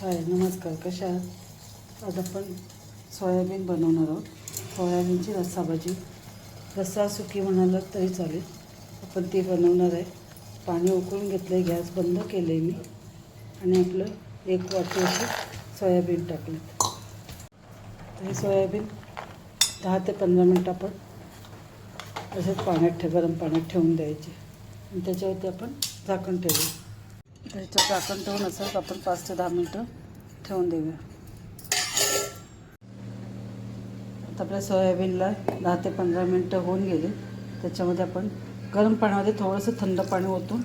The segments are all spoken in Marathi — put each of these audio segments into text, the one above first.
हाय नमस्कार कशा आज आपण सोयाबीन बनवणार आहोत. सोयाबीनची रस्सा भाजी. रस्सा सुकी म्हणाला तरी चालेल. आपण ती बनवणार आहे. पाणी उकळून घेतलं आहे गॅस बंद केलं आहे मी. आणि आपलं एक वाटी अशी सोयाबीन टाकलं. तर हे सोयाबीन दहा ते पंधरा मिनटं आपण असेच पाण्यात ठे गरम पाण्यात ठेवून द्यायचे. आणि त्याच्यावरती आपण झाकण ठेवू त्याचं झाकण ठेवून असं आपण पाच ते दहा मिनटं ठेवून देऊया. आता आपल्या सोयाबीनला दहा ते पंधरा मिनटं होऊन गेले. त्याच्यामध्ये आपण गरम पाण्यामध्ये थोडंसं थंड पाणी ओतून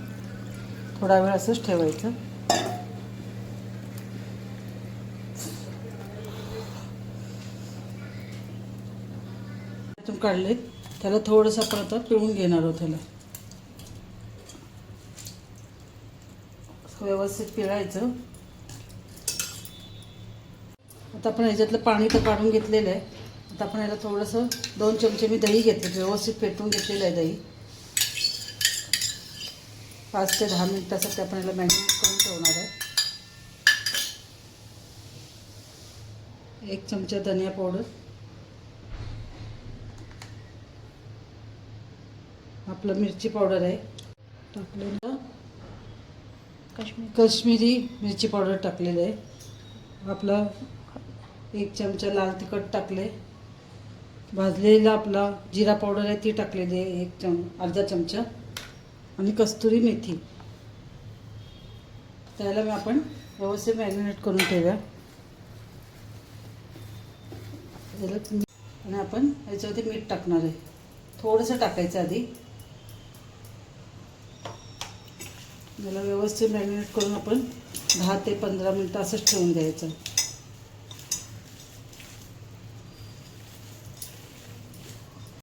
थोडा वेळ असंच ठेवायचं. त्यातून काढले त्याला थोडंसं आपण आता पिळून घेणार आहोत त्याला. व्यवस्थित पिळायचं. आता आपण ह्याच्यातलं पाणी तर काढून घेतलेलं आहे. आता आपण याला थोडंसं दोन चमचे मी दही घेतले. व्यवस्थित पेटवून घेतलेलं आहे दही. पाच ते दहा मिनिटासाठी आपण याला मॅरिनेट करून ठेवणार आहे. एक चमचा धनिया पावडर आपलं मिरची पावडर आहे. टाकलेलं. कश्मीरी. मिरची पावडर टाकलेलं आहे. आपला एक चमचा लाल तिखट टाकले भाजलेला आपला जिरा पावडर आहे ती टाकलेली आहे एक चम अर्धा चमचा. आणि कस्तुरी मेथी. त्याला मी आपण व्यवस्थित मॅरिनेट करून ठेवूया. आणि आपण याच्यावरती मीठ टाकणार आहे. थोडंसं टाकायचं आधी. याला व्यवस्थित मॅरिनेट करून आपण दहा ते पंधरा मिनटं असंच ठेवून द्यायचं.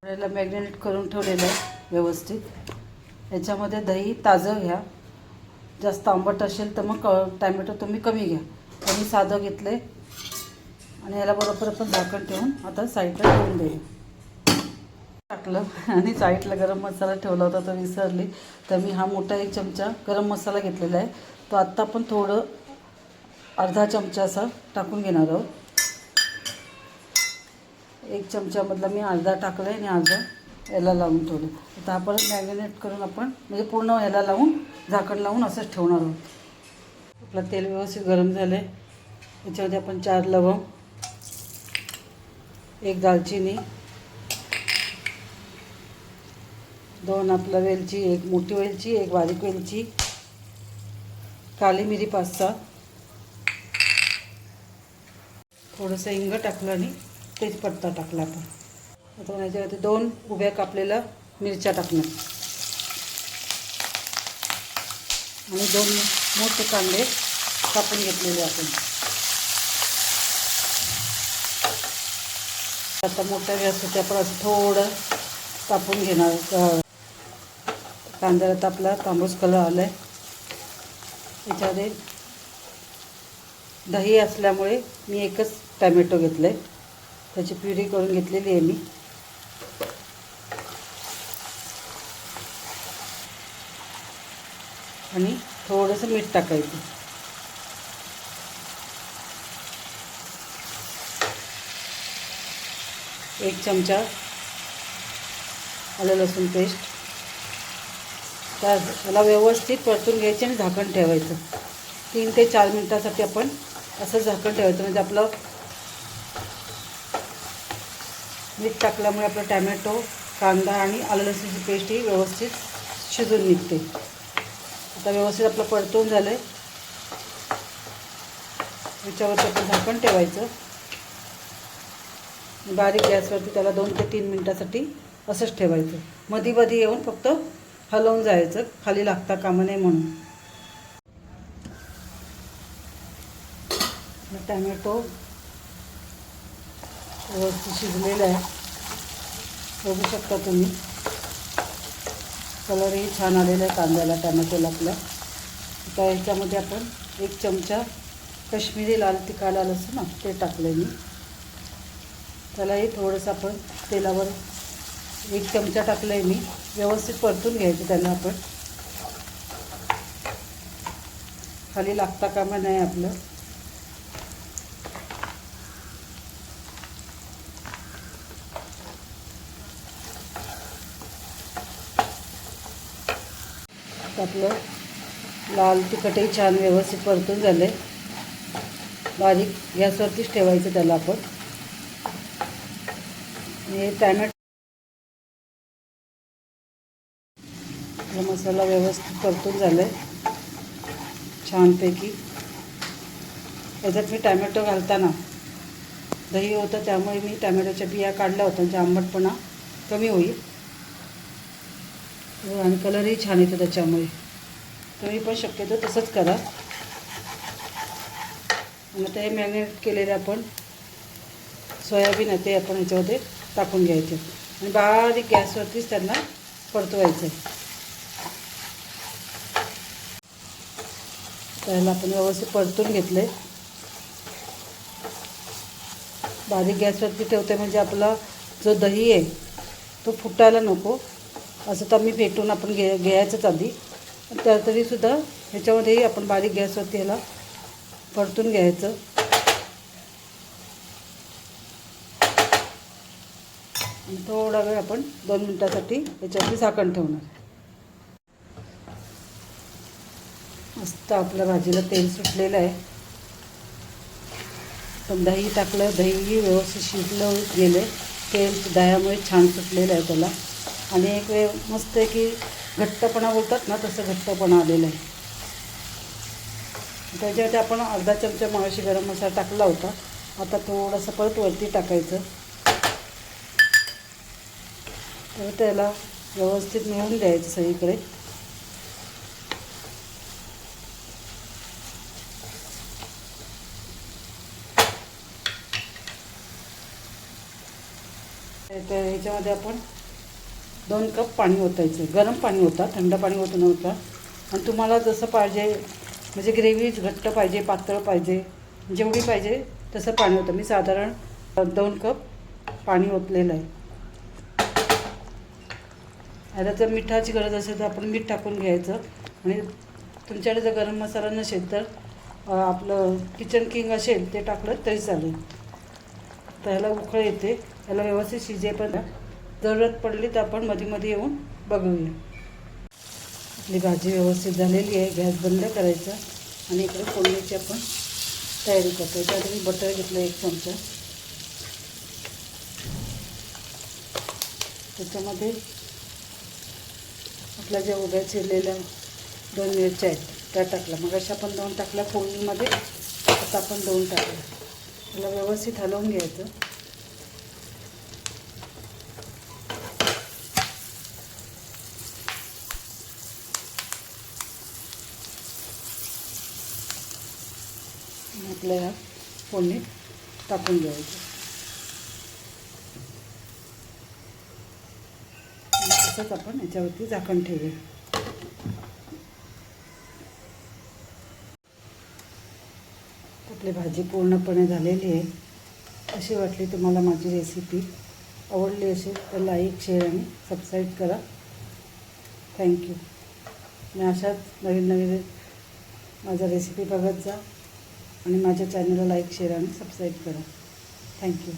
याला मॅग्नेट करून ठेवलेलं आहे व्यवस्थित. याच्यामध्ये दही ताजं घ्या. जास्त आंबट असेल तर मग टॅमॅटो तुम्ही कमी घ्या. कमी साधं घेतले आणि याला बरोबर आपण झाकण ठेवून आता साईडला ठेवून देऊ. टाकलं आणि साईडला गरम मसाला ठेवला होता तो विसरली. तर मी हा मोठा एक चमचा गरम मसाला घेतलेला आहे. तो आत्ता पण थोडं अर्धा चमचा असा टाकून घेणार आहोत. एक चमच्यामधला मी अर्धा टाकला आहे आणि अर्धा याला लावून ठेवलं. आता आपण मॅरिनेट करून आपण म्हणजे पूर्ण ह्याला लावून झाकण लावून असंच ठेवणार आहोत. आपलं तेल व्यवस्थित गरम झालं आहे याच्यामध्ये आपण चार लवंग एक दालचिनी दोन आपलं वेलची एक मोठी वेलची एक बारीक वेलची. काली मिरी पाच सहा थोडंसं हिंग टाकलं आणि तेजपत्ता टाकला आपण. आता याच्यावरती दोन उभ्या कापलेल्या मिरच्या टाकणार. आणि दोन मोठे कांदे कापून घेतलेले आपण. आता मोठ्या गॅसवरती आपण असं थोडं कापून घेणार कांद्याला आपला तांबूस कलर आला आहे त्याच्यामध्ये दही असल्यामुळे मी एकच टॅमॅटो घेतलं आहे त्याची प्युरी करून घेतलेली आहे मी. आणि थोडंसं मीठ टाकायचं. एक चमचा आलं लसूण पेस्ट त्या त्याला व्यवस्थित परतून घ्यायचे आणि झाकण ठेवायचं. तीन ते चार मिनटासाठी आपण असं झाकण ठेवायचं. म्हणजे आपलं मीठ टाकल्यामुळे आपलं टॅमॅटो कांदा आणि आलं लसूणची पेस्ट ही व्यवस्थित शिजून निघते. आता व्यवस्थित आपलं परतून झालं आहे याच्यावरती आपण झाकण ठेवायचं. बारीक गॅसवरती त्याला दोन ते तीन मिनटासाठी असंच ठेवायचं. मधी मधी येऊन फक्त हलवून जायचं खाली लागता कामं नये म्हणून. टॅमॅटो व्यवस्थित शिजलेला आहे. बघू शकता तुम्ही. कलरही छान आलेला आहे कांद्याला टॅमॅटोला आपल्या आता ह्याच्यामध्ये आपण एक चमचा कश्मीरी लाल तिखाला लसूण असतं ना ते टाकलं मी. त्यालाही थोडंसं आपण तेलावर एक चमचा टाकलं आहे मी. व्यवस्थित परतून घ्यायचे त्यांना आपण. खाली लागता कामा नाही आपलं. आपलं लाल तिखटही छान व्यवस्थित परतून झालं आहे बारीक गॅसवरतीच ठेवायचं त्याला आपण. हे टॅमॅटो आपला मसाला व्यवस्थित परतून झाला आहे छानपैकी. याच्यात मी टॅमॅटो घालताना दही होतं त्यामुळे मी टॅमॅटोच्या बिया काढल्या होत्या म्हणजे आंबटपणा कमी होईल. हो, आणि कलरही छान येतो त्याच्यामुळे. तुम्ही पण शक्यतो तसंच करा. आणि आता हे मॅरिनेट केलेले आपण सोयाबीन आहे ते आपण ह्याच्यामध्ये टाकून घ्यायचे. आणि बारीक गॅसवरतीच त्यांना परतवायचं आहे त्याला आपण व्यवस्थित परतून घेतले बारीक गॅसवरती ठेवते म्हणजे आपला जो दही आहे तो फुटायला नको. असं तर मी फेटून आपण घे घ्यायचंच आधी. त्या तरीसुद्धा ह्याच्यामध्येही आपण बारीक गॅसवरती ह्याला परतून घ्यायचं. थोडा वेळ आपण दोन मिनटासाठी याच्यावरती झाकण ठेवणार. मस्त आपल्या भाजीला तेल सुटलेलं आहे. पण दही टाकलं दहीही व्यवस्थित शिजलं गेलं. तेल दह्यामुळे छान सुटलेलं आहे त्याला. आणि एक वेळ मस्त आहे की घट्टपणा बोलतात ना तसं घट्टपणा आलेलं आहे. त्याच्यावरती आपण अर्धा चमचा मावशी गरम मसाला टाकला होता. आता थोडंसं परत वरती टाकायचं. तर त्याला व्यवस्थित मिळून द्यायचं सगळीकडे. त्या ह्याच्यामध्ये आपण दोन कप पाणी ओतायचं. गरम पाणी होता थंड पाणी होत नव्हतं. आणि तुम्हाला जसं पाहिजे म्हणजे ग्रेव्ही घट्ट पाहिजे पातळ पाहिजे जेवढी पाहिजे तसं पाणी होतं मी साधारण दोन कप पाणी ओतलेलं आहे. आता जर मिठाची गरज असेल तर आपण मीठ टाकून घ्यायचं. आणि तुमच्याकडे जर गरम मसाला नसेल तर आपलं किचन किंग असेल ते टाकलं तरी चालेल. तर ह्याला उकळ येते. ह्याला व्यवस्थित शिजेपर्यंत जरूरत पडली तर आपण मध्ये मध्ये येऊन बघूया. आपली भाजी व्यवस्थित झालेली आहे. गॅस बंद करायचा. आणि इकडे फोडणीची आपण तयारी करतो त्यासाठी मी बटर घेतलं एक चमचा. त्याच्यामध्ये आपला ज्या उभ्या चिरलेल्या दोन मिरच्या आहेत त्या टाकल्या. मग अशा आपण दोन टाकल्या. फोडणीमध्ये आता आपण दोन टाकल्या. त्याला व्यवस्थित हलवून घ्यायचं. आपल्या ह्या फोडणीत टाकून घ्यायचं. तसंच आपण याच्यावरती झाकण ठेवूया. आपली भाजी पूर्णपणे झालेली आहे. अशी वाटली तुम्हाला माझी रेसिपी आवडली असेल तर लाईक शेअर आणि सबस्क्राईब करा. थँक्यू मी अशाच नवीन नवीन माझा रेसिपी बघत जा आणि माझ्या चॅनलला लाईक शेअर आणि सबस्क्राईब करा. Thank you